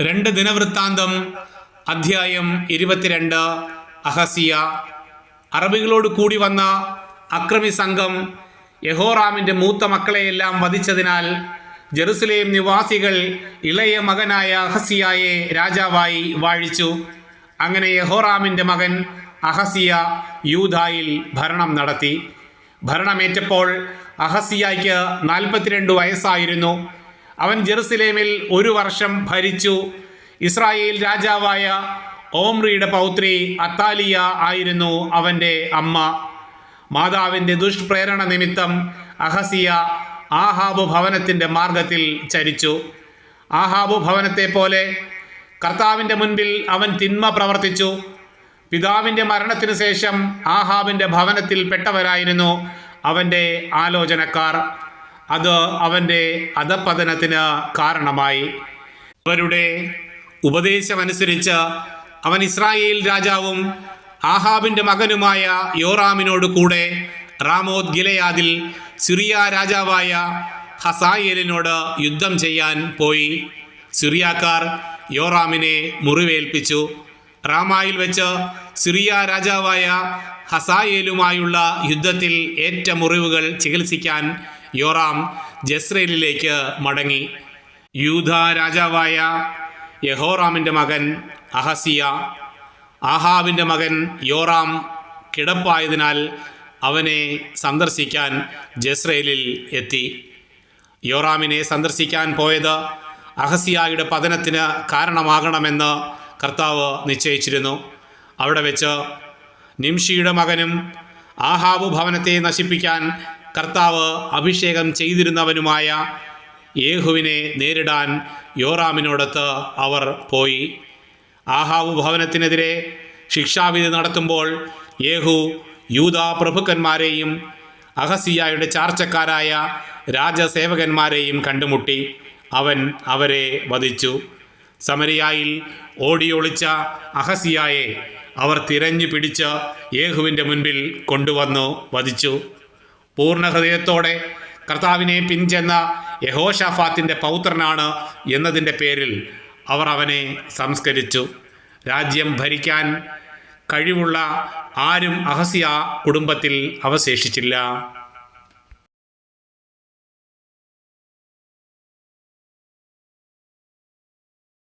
രണ്ട് ദിനവൃത്താന്തം അധ്യായം ഇരുപത്തിരണ്ട് അഹസിയ. അറബികളോട് കൂടി വന്ന അക്രമി സംഘം യഹോറാമിന്റെ മൂത്ത മക്കളെയെല്ലാം വധിച്ചതിനാൽ ജെറുസലേം നിവാസികൾ ഇളയ മകനായ അഹസിയായെ രാജാവായി വാഴിച്ചു. അങ്ങനെ യഹോറാമിന്റെ മകൻ അഹസിയ യൂധായിൽ ഭരണം നടത്തി. ഭരണമേറ്റപ്പോൾ അഹസിയായ്ക്ക് നാൽപ്പത്തിരണ്ട് വയസ്സായിരുന്നു. അവൻ ജെറുസലേമിൽ ഒരു വർഷം ഭരിച്ചു. ഇസ്രായേൽ രാജാവായ ഓംറിയുടെ പൗത്രി അത്താലിയ ആയിരുന്നു അവന്റെ അമ്മ. മാതാവിന്റെ ദുഷ്പ്രേരണ നിമിത്തം അഹസിയ ആഹാബ് ഭവനത്തിന്റെ മാർഗത്തിൽ ചരിച്ചു. ആഹാബ് ഭവനത്തെ പോലെ കർത്താവിന്റെ മുൻപിൽ അവൻ തിന്മ പ്രവർത്തിച്ചു. പിതാവിന്റെ മരണത്തിനു ശേഷം ആഹാബിന്റെ ഭവനത്തിൽ പെട്ടവരായിരുന്നു അവന്റെ ആലോചനക്കാർ. അത് അവന്റെ അധപതനത്തിന് കാരണമായി. അവരുടെ ഉപദേശമനുസരിച്ച് അവൻ ഇസ്രായേൽ രാജാവും ആഹാബിന്റെ മകനുമായ യോറാമിനോട് കൂടെ റാമോത് ഗിലയാദിൽ സിറിയ രാജാവായ ഹസായേലിനോട് യുദ്ധം ചെയ്യാൻ പോയി. സിറിയാക്കാർ യോറാമിനെ മുറിവേൽപ്പിച്ചു. റാമായിൽ വെച്ച് സിറിയ രാജാവായ ഹസായേലുമായുള്ള യുദ്ധത്തിൽ ഏറ്റ മുറിവുകൾ ചികിത്സിക്കാൻ യോറാം ജസ്രേലിലേക്ക് മടങ്ങി. യൂധ രാജാവായ യഹോറാമിന്റെ മകൻ അഹസിയ. ആഹാബിന്റെ മകൻ യോറാം കിടപ്പായതിനാൽ അവനെ സന്ദർശിക്കാൻ ജസ്രേലിൽ എത്തി. യോറാമിനെ സന്ദർശിക്കാൻ പോയത് അഹസിയായുടെ പതനത്തിന് കാരണമാകണമെന്ന് കർത്താവ് നിശ്ചയിച്ചിരുന്നു. അവിടെ വെച്ച് നിംഷിയുടെ മകനും ആഹാബു ഭവനത്തെ നശിപ്പിക്കാൻ കർത്താവ് അഭിഷേകം ചെയ്തിരുന്നവനുമായ യേഹുവിനെ നേരിടാൻ യോറാമിനോടത്ത് അവർ പോയി. ആഹാവ് ഭവനത്തിനെതിരെ ശിക്ഷാവിധി നടത്തുമ്പോൾ യേഹു യൂത പ്രഭുക്കന്മാരെയും അഹസിയായുടെ ചാർച്ചക്കാരായ രാജസേവകന്മാരെയും കണ്ടുമുട്ടി. അവൻ അവരെ വധിച്ചു. സമരിയായിൽ ഓടിയൊളിച്ച അഹസിയായെ അവർ തിരഞ്ഞു പിടിച്ച് യേഹുവിന്റെ മുൻപിൽ കൊണ്ടുവന്നു വധിച്ചു. പൂർണ ഹൃദയത്തോടെ കർത്താവിനെ പിൻചെന്ന യഹോഷാഫാത്തിന്റെ പൗത്രനാണ് എന്നതിന്റെ പേരിൽ അവർ അവനെ സംസ്കരിച്ചു. രാജ്യം ഭരിക്കാൻ കഴിവുള്ള ആരും അഹസിയ കുടുംബത്തിൽ അവശേഷിച്ചില്ല.